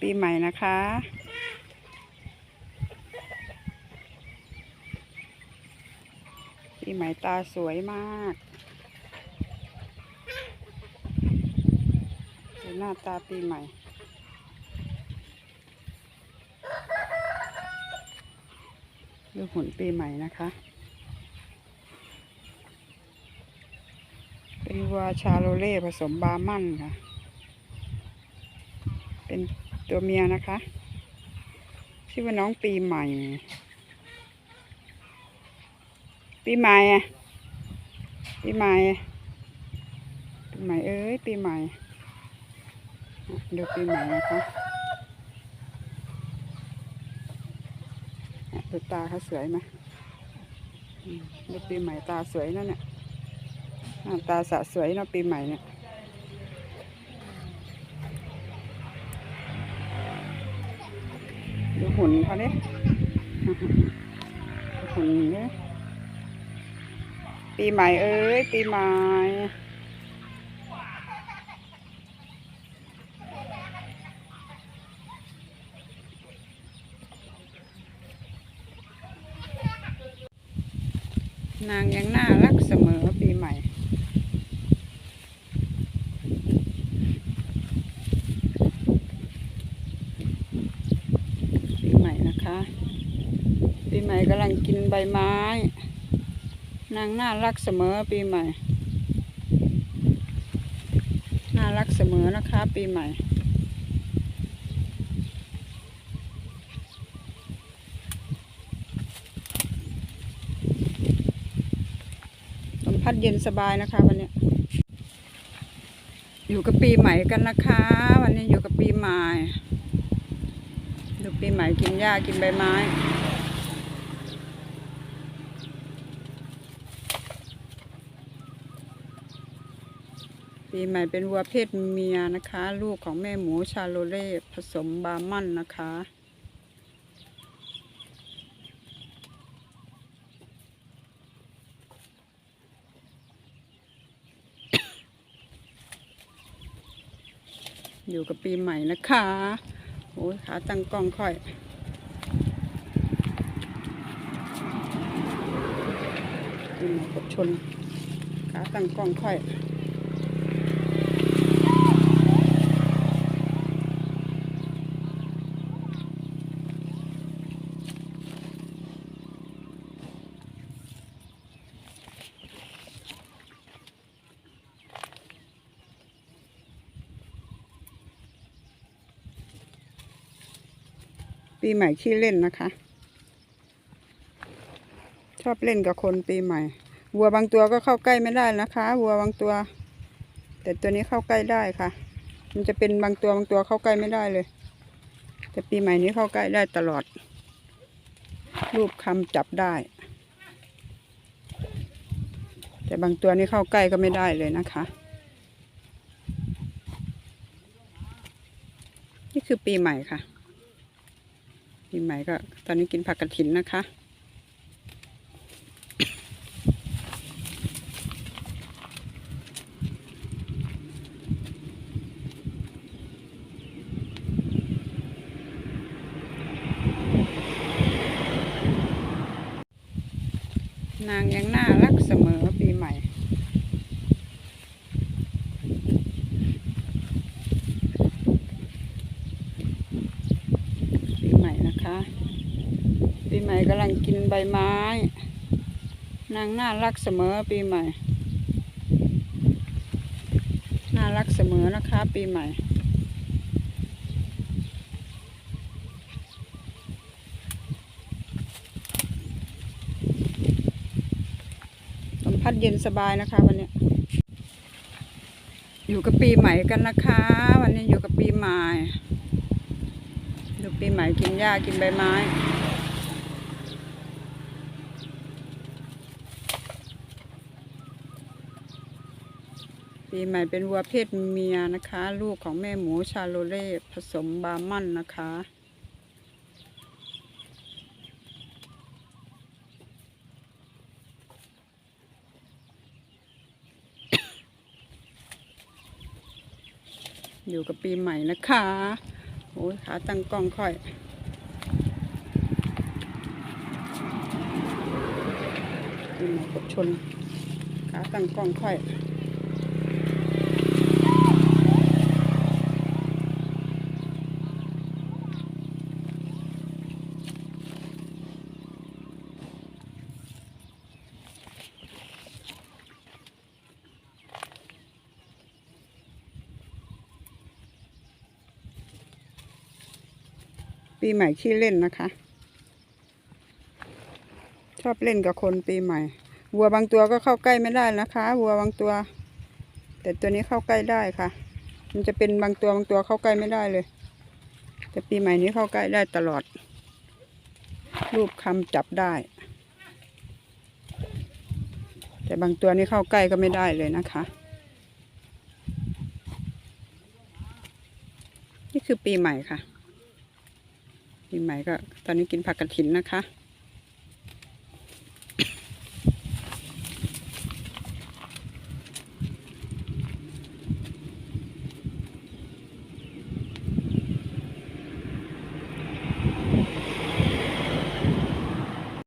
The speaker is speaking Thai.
ปีใหม่นะคะ ปีใหม่ตาสวยมากดูหน้าตาปีใหม่ดูหุ่นปีใหม่นะคะ เป็นวัวชาโลเล่ผสมบาร์มั่นค่ะ เป็น ตัวเมียนะคะชื่อว่าน้องปีใหม่ ปีใหม่อะปีใหม่ปีใหม่เอ้ยปีใหม่ดูปีใหม่นะคะดูตาเขาสวยไหมดูปีใหม่ตาสวยนั่นเนี่ยตาสะสวยเนาะปีใหม่เนี่ย ดู หุ่นเขาเนี่ยหุ่นเนี่ยปีใหม่เอ้ย ปีใหม่นางยังน่ารักเสมอปีใหม่ ปีใหม่นะคะ ปีใหม่ กำลังกินใบไม้ นางน่ารักเสมอปีใหม่ น่ารักเสมอนะคะ ปีใหม่ ลมพัดเย็นสบายนะคะวันนี้อยู่กับปีใหม่กันนะคะ วันนี้อยู่กับปีใหม่ดูปีใหม่กินหญ้ากินใบไม้ ปีใหม่เป็นวัวเพศเมียนะคะ ลูกของแม่หมูชาโลเล่ผสมบาร์มันนะคะ อยู่กับปีใหม่นะคะโอ้ยขาตั้งกล้องค่อยปีใหม่กดชนขาตั้งกล้องค่อย ปีใหม่ขี้เล่นนะคะ ชอบเล่นกับคนปีใหม่ วัวบางตัวก็เข้าใกล้ไม่ได้นะคะ วัวบางตัว แต่ตัวนี้เข้าใกล้ได้ค่ะ มันจะเป็นบางตัวบางตัวเข้าใกล้ไม่ได้เลย แต่ปีใหม่นี้เข้าใกล้ได้ตลอด รูปคำจับได้ แต่บางตัวนี้เข้าใกล้ก็ไม่ได้เลยนะคะนี่คือปีใหม่ค่ะ ปีใหม่ก็ตอนนี้กินผักกระถินนะคะ นางยังน่ารักเสมอปีใหม่ ปีใหม่นะคะ ปี ใหม่กำลังกินใบไม้ นางน่ารักเสมอปีใหม่ น่ารักเสมอนะคะ ปีใหม่ ลมพัดเย็นสบายนะคะวันนี้อยู่กับปีใหม่กันนะคะ วันนี้อยู่กับปีใหม่ ดูปีใหม่กินหญ้ากินใบไม้ ปีใหม่เป็นวัวเพศเมียนะคะ ลูกของแม่หมูชาโลเล่ผสมบาร์มันนะคะอยู่กับปีใหม่นะคะโอ้ยขาตั้งกล้องค่อย ปีใหม่กดชน ขาตั้งกล้องค่อย ปีใหม่ขี้เล่นนะคะ ชอบเล่นกับคนปีใหม่ วัวบางตัวก็เข้าใกล้ไม่ได้นะคะ วัวบางตัว แต่ตัวนี้เข้าใกล้ได้ค่ะ มันจะเป็นบางตัวบางตัวเข้าใกล้ไม่ได้เลย แต่ปีใหม่นี้เข้าใกล้ได้ตลอด รูปคำจับได้ แต่บางตัวนี้เข้าใกล้ก็ไม่ได้เลยนะคะนี่คือปีใหม่ค่ะ ปีใหม่ก็ตอนนี้กินผักกระถินนะคะ